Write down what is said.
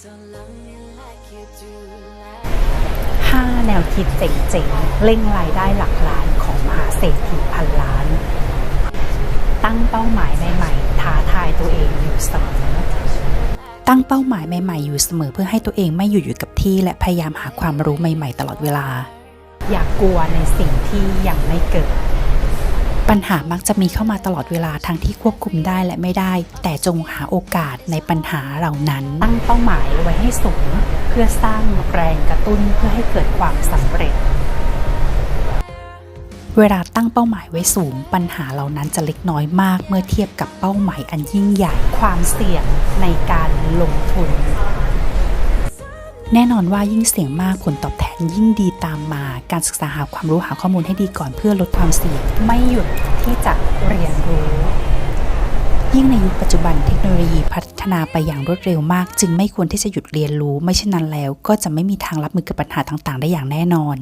5 แนวคิดเจ๋งๆ เร่งรายได้หลักล้านของมหาเศรษฐีพันล้าน ตั้งเป้าหมายใหม่ๆ ท้าทายตัวเองอยู่เสมอ ตั้งเป้าหมายใหม่ๆ อยู่เสมอเพื่อให้ตัวเองไม่อยู่อยู่กับที่ และพยายามหาความรู้ใหม่ๆ ตลอดเวลา อย่ากกลัวในสิ่งที่ยังไม่เกิด ปัญหามักจะมีเข้ามาตลอดเวลาทั้งที่ควบคุมได้และไม่ได้ แต่จงหาโอกาสในปัญหาเหล่านั้น ตั้งเป้าหมายไว้ให้สูง เพื่อสร้างแรงกระตุ้นเพื่อให้เกิดความสำเร็จ เวลาตั้งเป้าหมายไว้สูง ปัญหาเหล่านั้นจะเล็กน้อยมาก เมื่อเทียบกับเป้าหมายอันยิ่งใหญ่ความเสี่ยงในการลงทุน แน่นอนว่ายิ่งเสี่ยงมากผลตอบแทนยิ่งดีตามมา การศึกษาหาความรู้หาข้อมูลให้ดีก่อนเพื่อลดความเสี่ยง ไม่หยุดที่จะเรียนรู้ ยิ่งในยุคปัจจุบันเทคโนโลยีพัฒนาไปอย่างรวดเร็วมาก จึงไม่ควรที่จะหยุดเรียนรู้ ไม่เช่นนั้นแล้ว ก็จะไม่มีทางรับมือกับปัญหาต่างๆ ได้อย่างแน่นอน